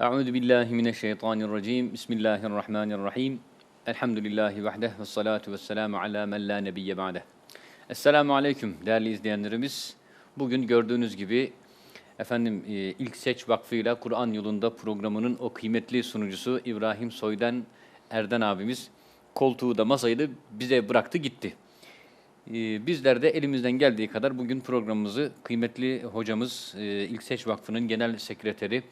Euzu billahi mineşşeytanirracim. Bismillahirrahmanirrahim. Elhamdülillahi vahde ve salatu ve selamu ala men la nebiyye ba'de. Esselamu aleyküm değerli izleyenlerimiz. Bugün gördüğünüz gibi efendim e, İlk Seç Vakfı ile Kur'an yolunda programının o kıymetli sunucusu İbrahim Soydan Erden abimiz koltuğu da masayı da bize bıraktı gitti. Ee, Bizler de elimizden geldiği kadar bugün programımızı kıymetli hocamız, e, İlk Seç Vakfı'nın genel sekreteri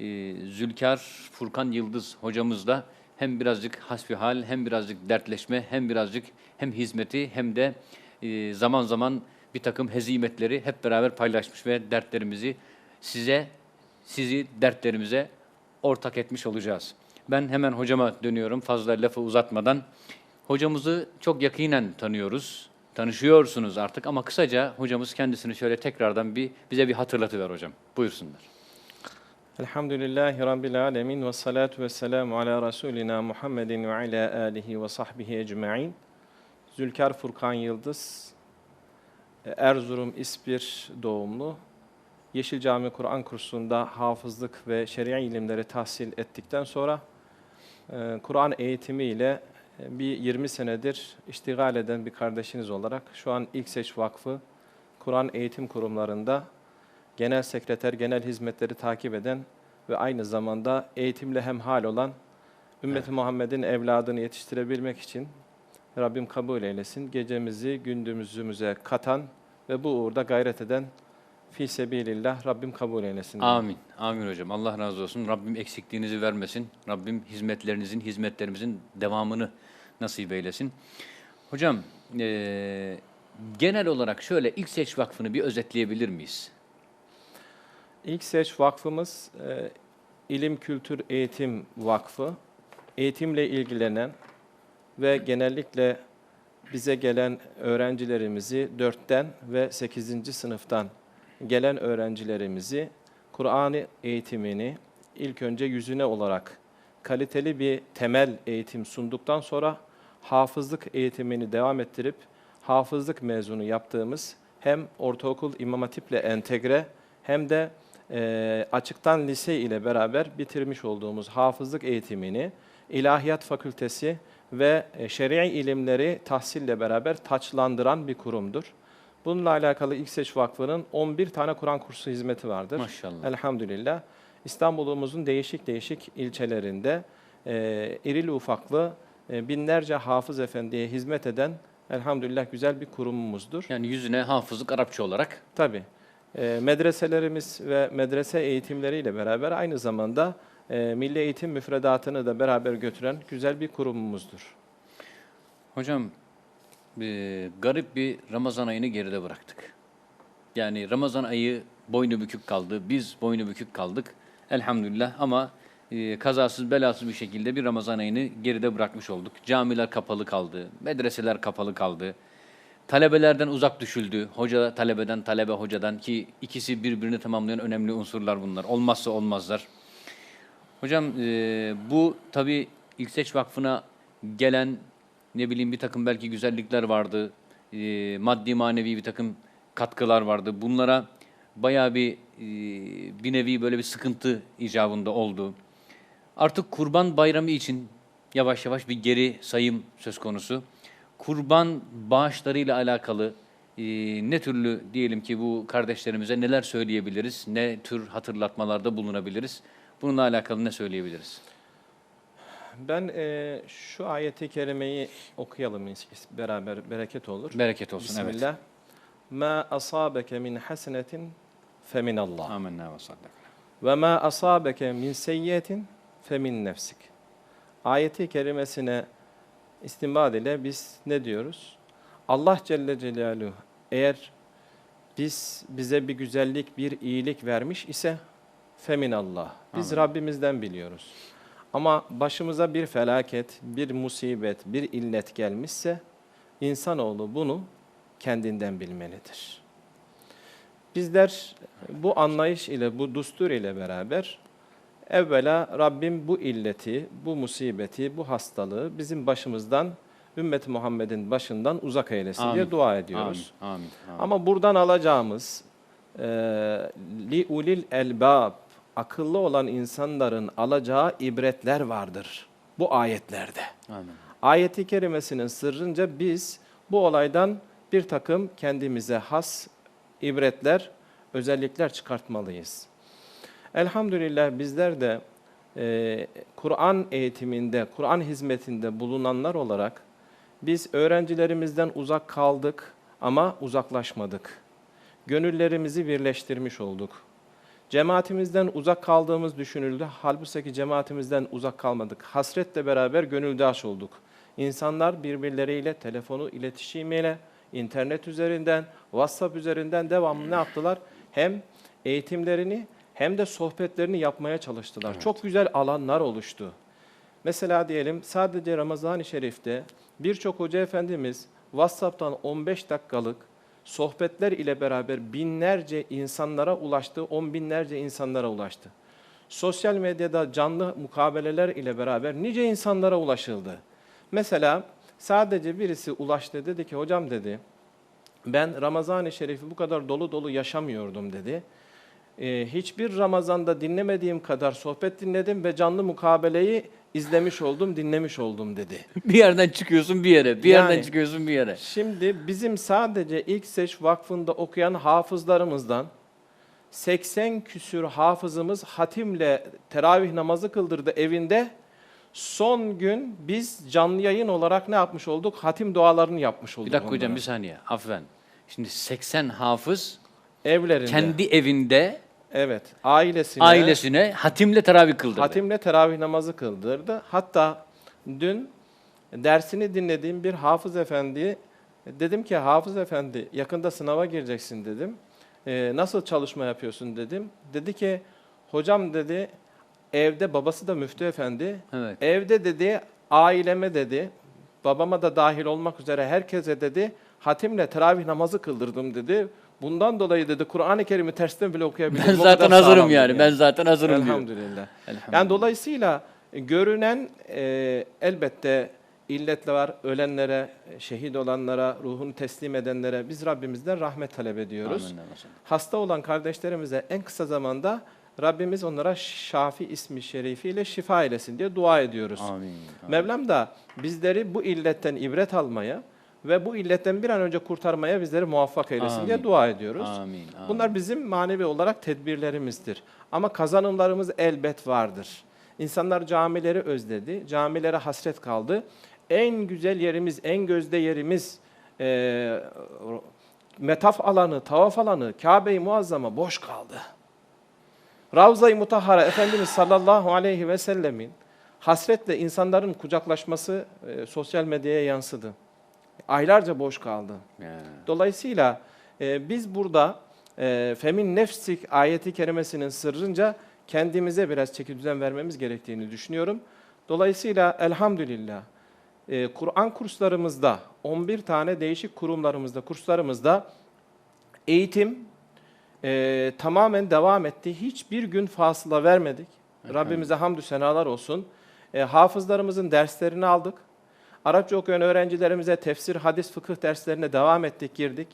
e, Zülkar Furkan Yıldız hocamızla hem birazcık hasbihal, hem birazcık dertleşme, hem birazcık hem hizmeti hem de e, zaman zaman bir takım hezimetleri hep beraber paylaşmış ve dertlerimizi size, sizi dertlerimize ortak etmiş olacağız. Ben hemen hocama dönüyorum fazla lafı uzatmadan. Hocamızı çok yakinen tanıyoruz. Tanışıyorsunuz artık ama kısaca hocamız kendisini şöyle tekrardan bir bize bir hatırlatıver hocam. Buyursunlar. Elhamdülillahi Rabbil alemin ve salatu ve selamu ala Resulina Muhammedin ve ala alihi ve sahbihi ecma'in. Zülkar Furkan Yıldız, e, Erzurum İspir doğumlu. Yeşil Cami Kur'an kursunda hafızlık ve şeria ilimleri tahsil ettikten sonra e, Kur'an eğitimiyle e, bir 20 senedir iştigal eden bir kardeşiniz olarak şu an İlk Seç Vakfı Kur'an eğitim kurumlarında genel sekreter, genel hizmetleri takip eden ve aynı zamanda eğitimle hemhal olan Ümmeti Muhammed'in evladını yetiştirebilmek için Rabbim kabul eylesin. Gecemizi gündüzümüze katan ve bu uğurda gayret eden fi sebilillah Rabbim kabul eylesin. Amin. Amin hocam. Allah razı olsun. Rabbim eksikliğinizi vermesin. Rabbim hizmetlerinizin, hizmetlerimizin devamını nasip eylesin. Hocam, eee, genel olarak şöyle İlk Seç Vakfı'nı bir özetleyebilir miyiz? İlk Seç Vakfımız e, İlim Kültür Eğitim Vakfı. Eğitimle ilgilenen ve genellikle bize gelen öğrencilerimizi 4'ten ve 8. sınıftan gelen öğrencilerimizi Kur'an eğitimini ilk önce yüzüne olarak kaliteli bir temel eğitim sunduktan sonra hafızlık eğitimini devam ettirip hafızlık mezunu yaptığımız hem ortaokul imam hatiple entegre hem de e, açıktan lise ile beraber bitirmiş olduğumuz hafızlık eğitimini İlahiyat Fakültesi ve e, şer'i ilimleri tahsille beraber taçlandıran bir kurumdur. Bununla alakalı İlkseç Vakfı'nın 11 tane Kur'an kursu hizmeti vardır. Maşallah. Elhamdülillah. İstanbul'umuzun değişik değişik ilçelerinde e, irili ufaklı e, binlerce hafız efendiye hizmet eden elhamdülillah güzel bir kurumumuzdur. Yani yüzüne hafızlık Arapça olarak. Tabii. E, medreselerimiz ve medrese eğitimleriyle beraber aynı zamanda e, milli eğitim müfredatını da beraber götüren güzel bir kurumumuzdur. Hocam, eee, garip bir Ramazan ayını geride bıraktık. Yani Ramazan ayı boynu bükük kaldı, biz boynu bükük kaldık elhamdülillah ama eee, kazasız belasız bir şekilde bir Ramazan ayını geride bırakmış olduk. Camiler kapalı kaldı, medreseler kapalı kaldı. Talebelerden uzak düşüldü. Hoca talebeden, talebe hocadan ki ikisi birbirini tamamlayan önemli unsurlar bunlar. Olmazsa olmazlar. Hocam eee, bu tabii İlkseç Vakfı'na gelen ne bileyim bir takım belki güzellikler vardı. eee, maddi manevi bir takım katkılar vardı. Bunlara bayağı bir eee, bir nevi böyle bir sıkıntı icabında oldu. Artık Kurban Bayramı için yavaş yavaş bir geri sayım söz konusu. Kurban bağışlarıyla alakalı eee, ne türlü diyelim ki bu kardeşlerimize neler söyleyebiliriz? Ne tür hatırlatmalarda bulunabiliriz? Bununla alakalı ne söyleyebiliriz? Ben e, şu ayeti kerimeyi okuyalım beraber bereket olur. Bereket olsun. Evet. Bismillah. Ma asabeke min hasenetin femin Allah. Amenna ve saddak. Ve ma asabeke min seyyiyetin femin nefsik. Ayeti kerimesine istinbad ile biz ne diyoruz? Allah Celle Celaluhu eğer biz bize bir güzellik, bir iyilik vermiş ise femin Allah. Biz Amin. Rabbimizden biliyoruz. Ama başımıza bir felaket, bir musibet, bir illet gelmişse insanoğlu bunu kendinden bilmelidir. Bizler bu anlayış ile, bu düstur ile beraber evvela Rabbim bu illeti, bu musibeti, bu hastalığı bizim başımızdan, ümmet Muhammed'in başından uzak eylesin diye Amin. dua ediyoruz. Amin. Amin. amin. Ama buradan alacağımız e, li ulil elbab akıllı olan insanların alacağı ibretler vardır bu ayetlerde. Amin. Ayeti kerimesinin sırrınca biz bu olaydan bir takım kendimize has ibretler, özellikler çıkartmalıyız. Elhamdülillah bizler de e, Kur'an eğitiminde, Kur'an hizmetinde bulunanlar olarak biz öğrencilerimizden uzak kaldık ama uzaklaşmadık. Gönüllerimizi birleştirmiş olduk. Cemaatimizden uzak kaldığımız düşünüldü. Halbuki cemaatimizden uzak kalmadık. Hasretle beraber gönüldaş olduk. İnsanlar birbirleriyle telefonu iletişimiyle, internet üzerinden, WhatsApp üzerinden devamlı ne yaptılar? Hem eğitimlerini hem de sohbetlerini yapmaya çalıştılar. Çok güzel alanlar oluştu. Mesela diyelim sadece Ramazan-ı Şerif'te birçok hoca efendimiz WhatsApp'tan 15 dakikalık sohbetler ile beraber binlerce insanlara ulaştı, on binlerce insanlara ulaştı. Sosyal medyada canlı mukabeleler ile beraber nice insanlara ulaşıldı. Mesela sadece birisi ulaştı dedi ki hocam dedi ben Ramazan-ı Şerif'i bu kadar dolu dolu yaşamıyordum dedi. Ee, hiçbir Ramazan'da dinlemediğim kadar sohbet dinledim ve canlı mukabeleyi izlemiş oldum, dinlemiş oldum dedi. Bir yerden çıkıyorsun bir yere, bir yerden Yani- çıkıyorsun bir yere. Şimdi bizim sadece ilk seç vakfında okuyan hafızlarımızdan 80 küsür hafızımız hatimle teravih namazı kıldırdı evinde. Son gün biz canlı yayın olarak ne yapmış olduk? Hatim dualarını yapmış olduk. Bir dakika hocam onlara. bir saniye. Affen. Şimdi 80 hafız Evlerinde. kendi evinde Evet. Ailesine. ailesine hatimle teravih kıldırdı. Hatimle teravih namazı kıldırdı. Hatta dün dersini dinlediğim bir hafız efendi dedim ki hafız efendi yakında sınava gireceksin dedim. "Ee, nasıl çalışma yapıyorsun dedim. Dedi ki hocam dedi evde babası da müftü efendi. Evet. Evde dedi aileme dedi babama da dahil olmak üzere herkese dedi hatimle teravih namazı kıldırdım dedi. Bundan dolayı dedi Kur'an-ı Kerim'i tersten bile okuyabildim. Ben zaten hazırım yani. dedi Ben zaten hazırım diyor. Elhamdülillah. Elhamdülillah. Yani dolayısıyla görünen e, elbette illetler var. Ölenlere, şehit olanlara, ruhunu teslim edenlere biz Rabbimizden rahmet talep ediyoruz. Amin. Hasta olan kardeşlerimize en kısa zamanda Rabbimiz onlara Şafi ismi şerifiyle şifa eylesin diye dua ediyoruz. Amin. amin. Mevlam da bizleri bu illetten ibret almaya ve bu illetten bir an önce kurtarmaya bizleri muvaffak eylesin diye Amin. dua ediyoruz. Amin. amin. Bunlar bizim manevi olarak tedbirlerimizdir. Ama kazanımlarımız elbet vardır. İnsanlar camileri özledi, camilere hasret kaldı. En güzel yerimiz, en gözde yerimiz, e, metaf alanı, tavaf alanı, Kabe-i Muazzama boş kaldı. Ravza-i Mutahhara Efendimiz sallallahu aleyhi ve sellemin hasretle insanların kucaklaşması e, sosyal medyaya yansıdı. Aylarca boş kaldı. Ya. Dolayısıyla e, biz burada e, femin nefsik ayeti kerimesinin sırrınca kendimize biraz çeki düzen vermemiz gerektiğini düşünüyorum. Dolayısıyla elhamdülillah e, Kur'an kurslarımızda 11 tane değişik kurumlarımızda, kurslarımızda eğitim e, tamamen devam etti. Hiçbir gün fasıla vermedik. Rabbimize hamdü senalar olsun. E, hafızlarımızın derslerini aldık. Arapça okuyan öğrencilerimize tefsir, hadis, fıkıh derslerine devam ettik, girdik.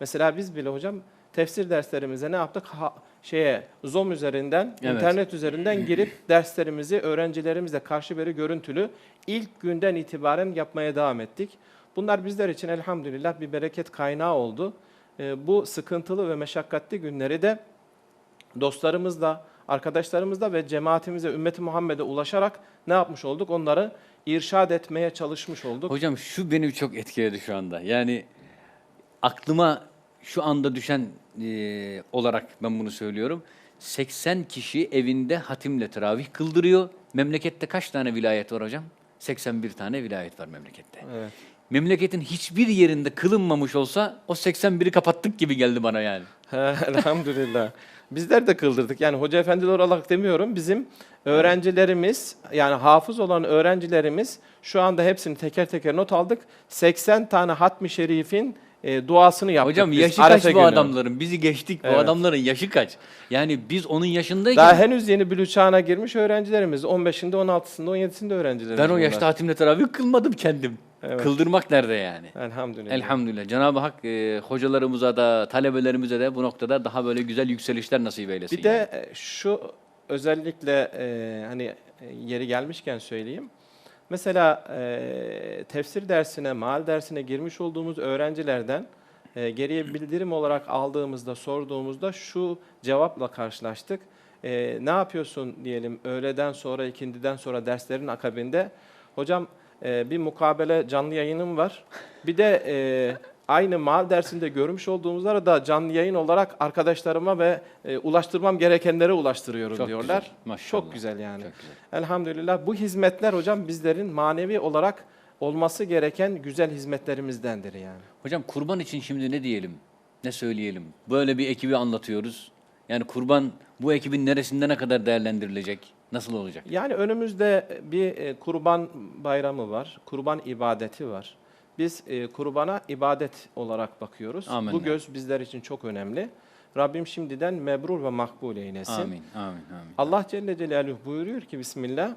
Mesela biz bile hocam tefsir derslerimize ne yaptık? Ha, şeye Zoom üzerinden, Evet. internet üzerinden girip derslerimizi öğrencilerimizle karşı veri görüntülü ilk günden itibaren yapmaya devam ettik. Bunlar bizler için elhamdülillah bir bereket kaynağı oldu. Ee, bu sıkıntılı ve meşakkatli günleri de dostlarımızla, arkadaşlarımızla ve cemaatimize, ümmeti Muhammed'e ulaşarak ne yapmış olduk? Onları irşad etmeye çalışmış olduk. Hocam şu beni çok etkiledi şu anda. Yani aklıma şu anda düşen e, olarak ben bunu söylüyorum. 80 kişi evinde hatimle teravih kıldırıyor. Memlekette kaç tane vilayet var hocam? 81 tane vilayet var memlekette. Evet. Memleketin hiçbir yerinde kılınmamış olsa o 81'i kapattık gibi geldi bana yani. Elhamdülillah. Bizler de kıldırdık. Yani hoca efendiler olarak demiyorum. Bizim öğrencilerimiz yani hafız olan öğrencilerimiz şu anda hepsini teker teker not aldık. 80 tane hatmi şerifin e, duasını yaptık. Hocam biz yaşı kaç Arefe bu günü. adamların? Bizi geçtik. Bu Evet. adamların yaşı kaç? Yani biz onun yaşındayken Daha henüz yeni bülü çağına girmiş öğrencilerimiz. 15'inde, 16'sında, 17'sinde öğrencilerimiz ben o bunlar. yaşta hatimle teravih kılmadım kendim. Evet. Kıldırmak nerede yani? Elhamdülillah. Elhamdülillah. Cenab-ı Hak e, hocalarımıza da, talebelerimize de bu noktada daha böyle güzel yükselişler nasip eylesin. Bir de e, şu özellikle e, hani e, yeri gelmişken söyleyeyim. Mesela e, tefsir dersine, mal dersine girmiş olduğumuz öğrencilerden e, geriye bildirim olarak aldığımızda, sorduğumuzda şu cevapla karşılaştık. E, ne yapıyorsun diyelim öğleden sonra, ikindiden sonra derslerin akabinde? Hocam e, bir mukabele canlı yayınım var. Bir de e, aynı mal dersinde görmüş olduğumuzları da canlı yayın olarak arkadaşlarıma ve e, ulaştırmam gerekenlere ulaştırıyorum Çok diyorlar. güzel, maşallah. Çok güzel yani. Çok güzel. Elhamdülillah bu hizmetler hocam bizlerin manevi olarak olması gereken güzel hizmetlerimizdendir yani. Hocam kurban için şimdi ne diyelim? Ne söyleyelim? Böyle bir ekibi anlatıyoruz. Yani kurban bu ekibin neresinde ne kadar değerlendirilecek? Nasıl olacak? Yani önümüzde bir e, kurban bayramı var, kurban ibadeti var. Biz e, kurbana ibadet olarak bakıyoruz. Amenna. Bu göz bizler için çok önemli. Rabbim şimdiden mebrur ve makbul eylesin. Amin, amin, amin. Allah Celle Celaluhu buyuruyor ki Bismillah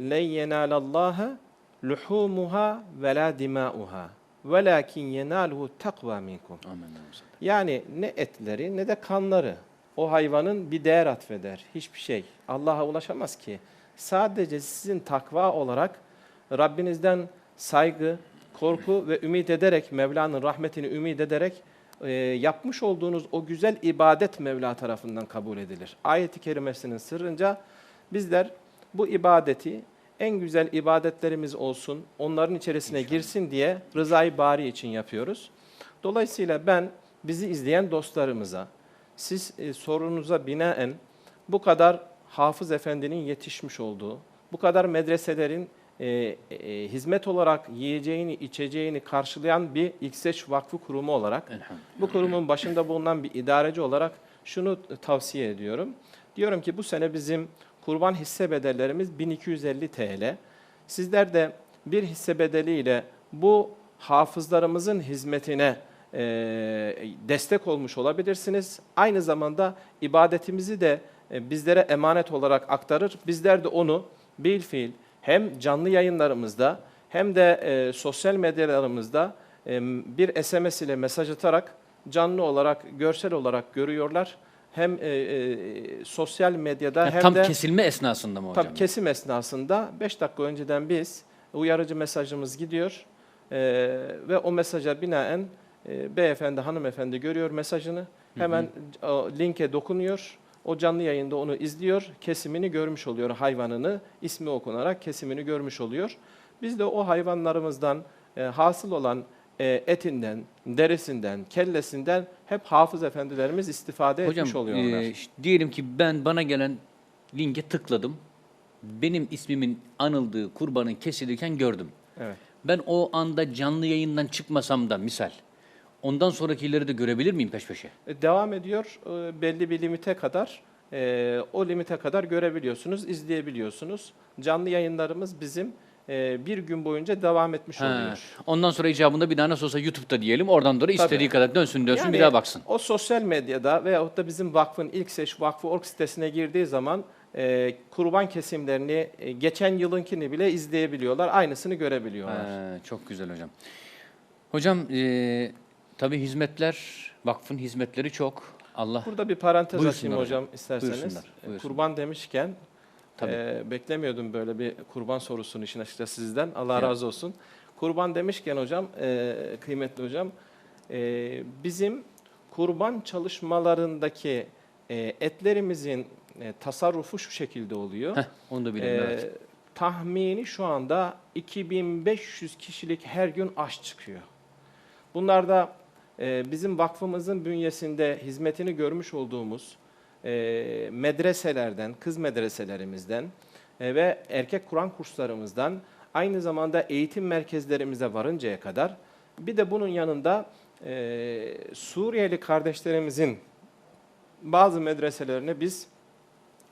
لَنْ يَنَالَ اللّٰهَ لُحُومُهَا وَلَا دِمَاؤُهَا وَلَاكِنْ يَنَالُهُ تَقْوَى مِنْكُمْ Amin. amin. Yani ne etleri ne de kanları o hayvanın bir değer atfeder. Hiçbir şey. Allah'a ulaşamaz ki. Sadece sizin takva olarak Rabbinizden saygı, korku ve ümit ederek, Mevla'nın rahmetini ümit ederek e, yapmış olduğunuz o güzel ibadet Mevla tarafından kabul edilir. Ayet-i kerimesinin sırrınca bizler bu ibadeti en güzel ibadetlerimiz olsun, onların içerisine girsin diye rızayı bari için yapıyoruz. Dolayısıyla ben bizi izleyen dostlarımıza, siz e, sorunuza binaen bu kadar hafız efendinin yetişmiş olduğu, bu kadar medreselerin e, e, hizmet olarak yiyeceğini, içeceğini karşılayan bir İkseç Vakfı Kurumu olarak, bu kurumun başında bulunan bir idareci olarak şunu tavsiye ediyorum. Diyorum ki bu sene bizim kurban hisse bedellerimiz 1250 TL. Sizler de bir hisse bedeliyle bu hafızlarımızın hizmetine e, destek olmuş olabilirsiniz. Aynı zamanda ibadetimizi de e, bizlere emanet olarak aktarır. Bizler de onu bil fiil hem canlı yayınlarımızda hem de e, sosyal medyalarımızda e, bir SMS ile mesaj atarak canlı olarak, görsel olarak görüyorlar. Hem e, e, sosyal medyada Yani hem tam de kesilme esnasında mı hocam? tabii kesim esnasında 5 dakika önceden biz uyarıcı mesajımız gidiyor e, ve o mesaja binaen e, beyefendi, hanımefendi görüyor mesajını. Hemen o linke dokunuyor. O canlı yayında onu izliyor. Kesimini görmüş oluyor hayvanını. ismi okunarak kesimini görmüş oluyor. Biz de o hayvanlarımızdan e, hasıl olan e, etinden, derisinden, kellesinden hep hafız efendilerimiz istifade etmiş Hocam oluyorlar. e, diyelim ki ben bana gelen linke tıkladım. Benim ismimin anıldığı kurbanın kesilirken gördüm. evet. Ben o anda canlı yayından çıkmasam da misal ondan sonrakileri de görebilir miyim peş peşe? E, Devam ediyor e, belli bir limite kadar. e, o limite kadar görebiliyorsunuz, izleyebiliyorsunuz. Canlı yayınlarımız bizim e, bir gün boyunca devam etmiş Ha, oluyor. Ondan sonra icabında bir daha nasıl olsa YouTube'da diyelim oradan doğru istediği kadar dönsün dönsün bir daha baksın. O sosyal medyada veyahut da bizim vakfın ilk seç vakfı.org sitesine girdiği zaman e, kurban kesimlerini e, geçen yılınkini bile izleyebiliyorlar. Aynısını görebiliyorlar. Ha, çok güzel hocam. Hocam e, tabii hizmetler, vakfın hizmetleri çok. Allah Burada bir parantez açayım hocam. hocam isterseniz. Buyursunlar, E, buyursunlar. Kurban demişken Tabii. e, beklemiyordum böyle bir kurban sorusunu işin açıkçası sizden. Allah Ya. razı olsun. Kurban demişken hocam, e, kıymetli hocam, e, bizim kurban çalışmalarındaki e, etlerimizin e, tasarrufu şu şekilde oluyor. Heh, onu da bilelim. Ee, evet. Tahmini şu anda 2500 kişilik her gün aş çıkıyor. Bunlar da e, bizim vakfımızın bünyesinde hizmetini görmüş olduğumuz e, medreselerden, kız medreselerimizden e, ve erkek Kur'an kurslarımızdan aynı zamanda eğitim merkezlerimize varıncaya kadar bir de bunun yanında e, Suriyeli kardeşlerimizin bazı medreselerine biz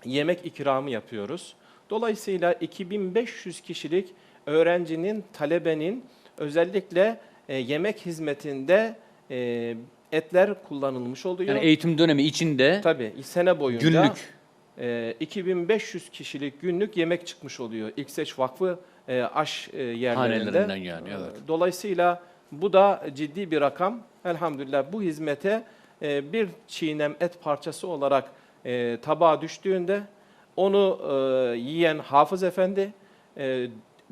yemek ikramı yapıyoruz. Dolayısıyla 2500 kişilik öğrencinin, talebenin özellikle yemek hizmetinde e, etler kullanılmış oluyor. Yani eğitim dönemi içinde Tabii sene boyunca günlük e, 2500 kişilik günlük yemek çıkmış oluyor. İlkseç Vakfı e, aş e, yerlerinde. Hanelerinden yani, evet. E, Dolayısıyla bu da ciddi bir rakam. Elhamdülillah bu hizmete e, bir çiğnem et parçası olarak e, tabağa düştüğünde onu e, yiyen Hafız Efendi e,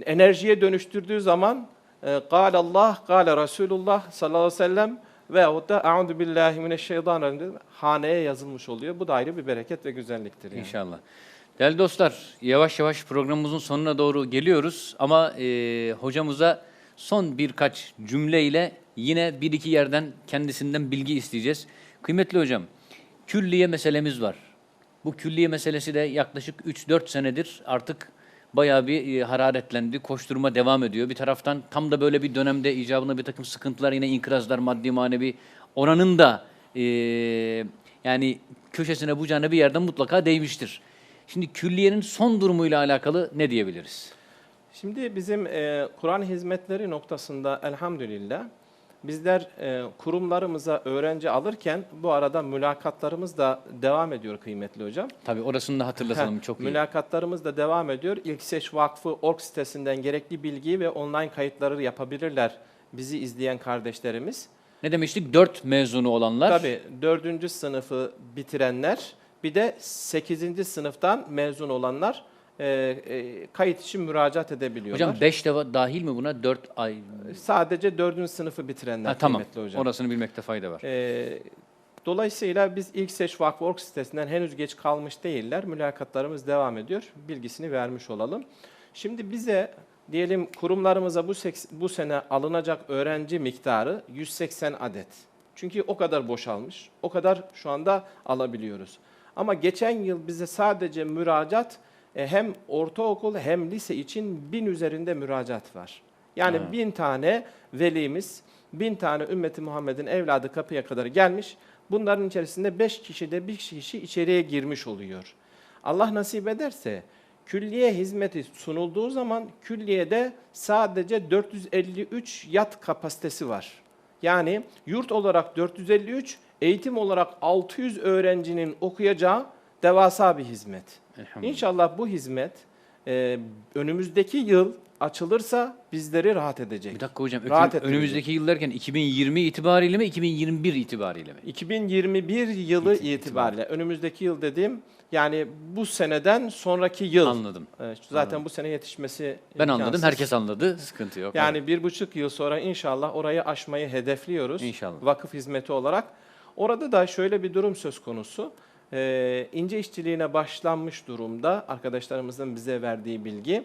enerjiye dönüştürdüğü zaman e, "Kâle Allah, kâle Resulullah sallallahu aleyhi ve sellem veyahut da "Eûzu billahi mineşşeytanirracim" haneye yazılmış oluyor. Bu da ayrı bir bereket ve güzelliktir. Yani. İnşallah. Değerli dostlar, yavaş yavaş programımızın sonuna doğru geliyoruz ama e, hocamıza son birkaç cümleyle yine bir iki yerden kendisinden bilgi isteyeceğiz. Kıymetli hocam, külliye meselemiz var. Bu külliye meselesi de yaklaşık 3-4 senedir artık bayağı bir e, hararetlendi, koşturma devam ediyor. Bir taraftan tam da böyle bir dönemde icabına bir takım sıkıntılar, yine inkırazlar, maddi manevi oranın da e, yani köşesine bucağına bir yerden mutlaka değmiştir. Şimdi külliyenin son durumuyla alakalı ne diyebiliriz? Şimdi bizim e, Kur'an hizmetleri noktasında elhamdülillah bizler e, kurumlarımıza öğrenci alırken bu arada mülakatlarımız da devam ediyor kıymetli hocam. Tabii orasını da hatırlatalım çok iyi. Mülakatlarımız da devam ediyor. İlkseç Vakfı org sitesinden gerekli bilgiyi ve online kayıtları yapabilirler bizi izleyen kardeşlerimiz. Ne demiştik? Dört mezunu olanlar. Tabii dördüncü sınıfı bitirenler bir de 8. sınıftan mezun olanlar e, e, kayıt için müracaat edebiliyorlar. Hocam beş de va- dahil mi buna? Dört ay. Sadece dördüncü sınıfı bitirenler Ha, tamam. kıymetli hocam. Orasını bilmekte fayda var. Ee, dolayısıyla biz ilk seç Vakfı Org sitesinden henüz geç kalmış değiller. Mülakatlarımız devam ediyor. Bilgisini vermiş olalım. Şimdi bize diyelim kurumlarımıza bu, bu sene alınacak öğrenci miktarı 180 adet. Çünkü o kadar boşalmış. O kadar şu anda alabiliyoruz. Ama geçen yıl bize sadece müracaat e, hem ortaokul hem lise için bin üzerinde müracaat var. Yani Ha. bin tane velimiz, bin tane ümmeti Muhammed'in evladı kapıya kadar gelmiş. Bunların içerisinde beş kişi de bir kişi içeriye girmiş oluyor. Allah nasip ederse külliye hizmeti sunulduğu zaman külliyede sadece 453 yat kapasitesi var. Yani yurt olarak 453, eğitim olarak 600 öğrencinin okuyacağı devasa bir hizmet. İnşallah bu hizmet e, önümüzdeki yıl açılırsa bizleri rahat edecek. Bir dakika hocam. Rahat öküm- önümüzdeki yıl derken 2020 itibariyle mi 2021 itibariyle mi? 2021 yılı İti- itibariyle önümüzdeki yıl dediğim yani bu seneden sonraki yıl. Anladım. Evet, zaten bu sene yetişmesi Ben anladım. Herkes anladı. Sıkıntı yok. Yani bir buçuk yıl sonra inşallah orayı aşmayı hedefliyoruz. İnşallah. Vakıf hizmeti olarak. Orada da şöyle bir durum söz konusu. Ee, ince işçiliğine başlanmış durumda arkadaşlarımızın bize verdiği bilgi.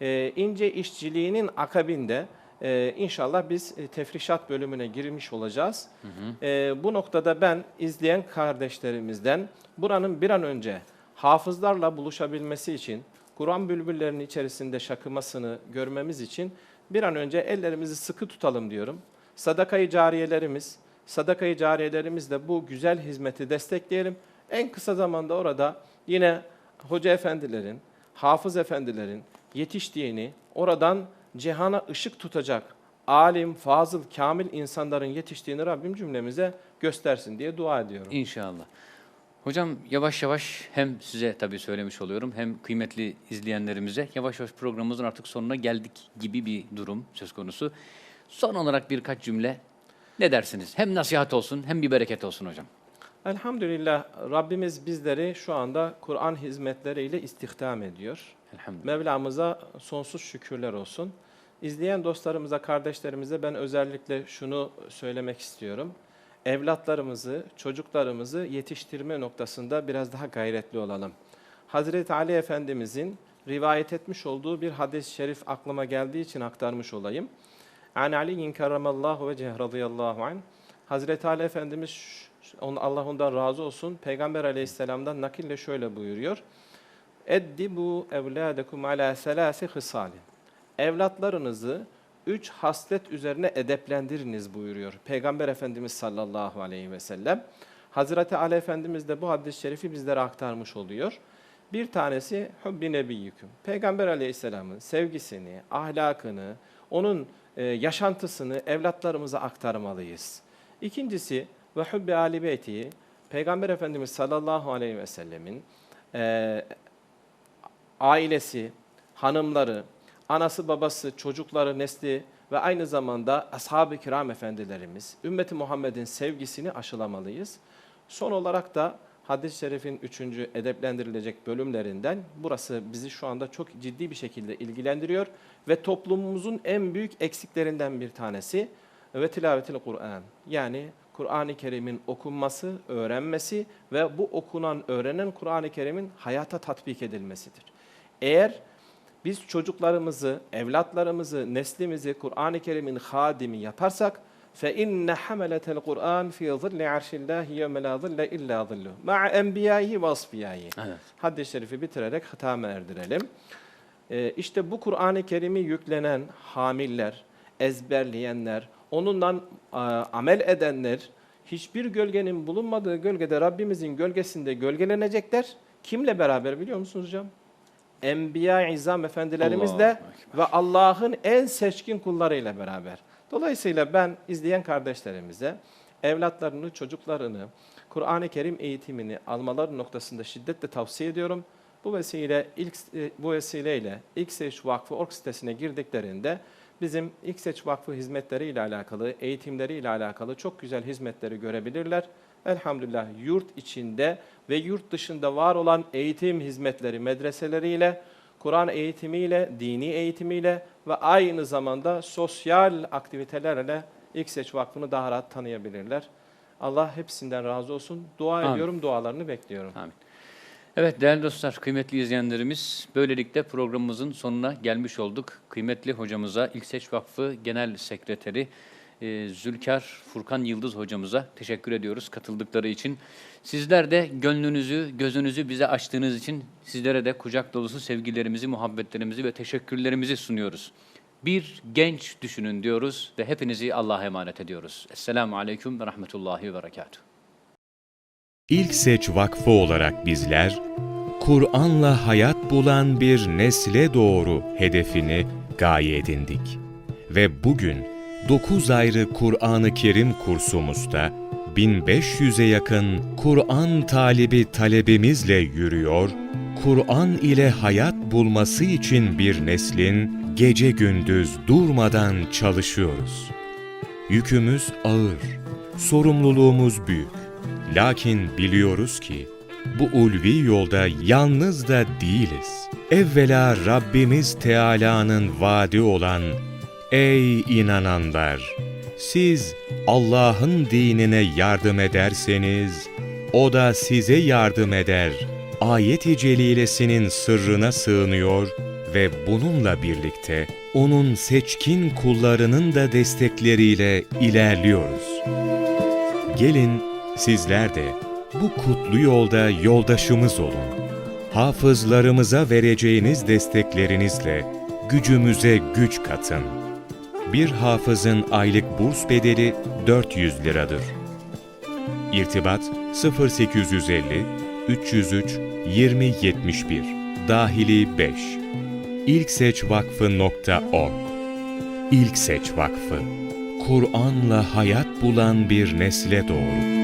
Ee, ince işçiliğinin akabinde e, inşallah biz e, tefrişat bölümüne girmiş olacağız. Ee, bu noktada ben izleyen kardeşlerimizden buranın bir an önce hafızlarla buluşabilmesi için, Kur'an bülbüllerinin içerisinde şakımasını görmemiz için bir an önce ellerimizi sıkı tutalım diyorum. Sadakayı cariyelerimiz, sadakayı cariyelerimizle bu güzel hizmeti destekleyelim. En kısa zamanda orada yine hoca efendilerin, hafız efendilerin yetiştiğini, oradan cihana ışık tutacak alim, fazıl, kamil insanların yetiştiğini Rabbim cümlemize göstersin diye dua ediyorum. İnşallah. Hocam yavaş yavaş hem size tabii söylemiş oluyorum hem kıymetli izleyenlerimize yavaş yavaş programımızın artık sonuna geldik gibi bir durum söz konusu. Son olarak birkaç cümle ne dersiniz? Hem nasihat olsun hem bir bereket olsun hocam. Elhamdülillah Rabbimiz bizleri şu anda Kur'an hizmetleriyle istihdam ediyor. Mevlamıza sonsuz şükürler olsun. İzleyen dostlarımıza, kardeşlerimize ben özellikle şunu söylemek istiyorum. Evlatlarımızı, çocuklarımızı yetiştirme noktasında biraz daha gayretli olalım. Hazreti Ali Efendimizin rivayet etmiş olduğu bir hadis-i şerif aklıma geldiği için aktarmış olayım. An Ali keramallahu ve radıyallahu anh. Hazreti Ali Efendimiz Allah ondan razı olsun. Peygamber Aleyhisselam'dan nakille şöyle buyuruyor. Eddibu evladekum ala selasi hısalin. Evlatlarınızı üç haslet üzerine edeplendiriniz buyuruyor. Peygamber Efendimiz sallallahu aleyhi ve sellem. Hazreti Ali Efendimiz de bu hadis-i şerifi bizlere aktarmış oluyor. Bir tanesi hubbi nebiyyüküm. Peygamber Aleyhisselam'ın sevgisini, ahlakını, onun e, yaşantısını evlatlarımıza aktarmalıyız. İkincisi ve hubbi ali beyti. Peygamber Efendimiz sallallahu aleyhi ve sellemin e, ailesi, hanımları, anası, babası, çocukları, nesli ve aynı zamanda ashab-ı kiram efendilerimiz, ümmeti Muhammed'in sevgisini aşılamalıyız. Son olarak da hadis-i şerifin üçüncü edeplendirilecek bölümlerinden burası bizi şu anda çok ciddi bir şekilde ilgilendiriyor ve toplumumuzun en büyük eksiklerinden bir tanesi ve tilavetil Kur'an. Yani Kur'an-ı Kerim'in okunması, öğrenmesi ve bu okunan, öğrenen Kur'an-ı Kerim'in hayata tatbik edilmesidir. Eğer biz çocuklarımızı, evlatlarımızı, neslimizi Kur'an-ı Kerim'in hadimi yaparsak fe inne hameletel Kur'an fi zilli arşillahi yevme la zille illa zillu ma'a enbiyahi ve asfiyahi. Evet. Hadis-i şerifi bitirerek hitama erdirelim. Ee, işte bu Kur'an-ı Kerim'i yüklenen hamiller, ezberleyenler, onunla a, amel edenler hiçbir gölgenin bulunmadığı gölgede Rabbimizin gölgesinde gölgelenecekler. Kimle beraber biliyor musunuz hocam? Enbiya-i İzam efendilerimizle ve Allah'ın en seçkin kullarıyla beraber. Dolayısıyla ben izleyen kardeşlerimize evlatlarını, çocuklarını Kur'an-ı Kerim eğitimini almaları noktasında şiddetle tavsiye ediyorum. Bu vesile ilk e, bu vesileyle İlkseç Vakfı org sitesine girdiklerinde bizim İlkseç Vakfı hizmetleri ile alakalı, eğitimleri ile alakalı çok güzel hizmetleri görebilirler. Elhamdülillah yurt içinde ve yurt dışında var olan eğitim hizmetleri medreseleriyle, Kur'an eğitimiyle, dini eğitimiyle ve aynı zamanda sosyal aktivitelerle İlkseç Vakfı'nı daha rahat tanıyabilirler. Allah hepsinden razı olsun. Dua Amin. ediyorum, dualarını bekliyorum. Amin. Evet değerli dostlar, kıymetli izleyenlerimiz, böylelikle programımızın sonuna gelmiş olduk. Kıymetli hocamıza, İlkseç Vakfı Genel Sekreteri e, Zülkar Furkan Yıldız hocamıza teşekkür ediyoruz katıldıkları için. Sizler de gönlünüzü, gözünüzü bize açtığınız için sizlere de kucak dolusu sevgilerimizi, muhabbetlerimizi ve teşekkürlerimizi sunuyoruz. Bir genç düşünün diyoruz ve hepinizi Allah'a emanet ediyoruz. Esselamu Aleyküm ve Rahmetullahi ve Berekatuhu. İlk Seç Vakfı olarak bizler, Kur'an'la hayat bulan bir nesle doğru hedefini gaye edindik. Ve bugün 9 ayrı Kur'an-ı Kerim kursumuzda 1500'e yakın Kur'an talibi talebimizle yürüyor, Kur'an ile hayat bulması için bir neslin gece gündüz durmadan çalışıyoruz. Yükümüz ağır, sorumluluğumuz büyük. Lakin biliyoruz ki bu ulvi yolda yalnız da değiliz. Evvela Rabbimiz Teala'nın vaadi olan Ey inananlar! Siz Allah'ın dinine yardım ederseniz, O da size yardım eder. Ayet-i Celilesinin sırrına sığınıyor ve bununla birlikte O'nun seçkin kullarının da destekleriyle ilerliyoruz. Gelin sizler de bu kutlu yolda yoldaşımız olun. Hafızlarımıza vereceğiniz desteklerinizle gücümüze güç katın. Bir hafızın aylık burs bedeli 400 liradır. İrtibat 0850 303 2071 dahili 5 İlkseçvakfı.org İlkseç Vakfı Kur'an'la hayat bulan bir nesle doğru.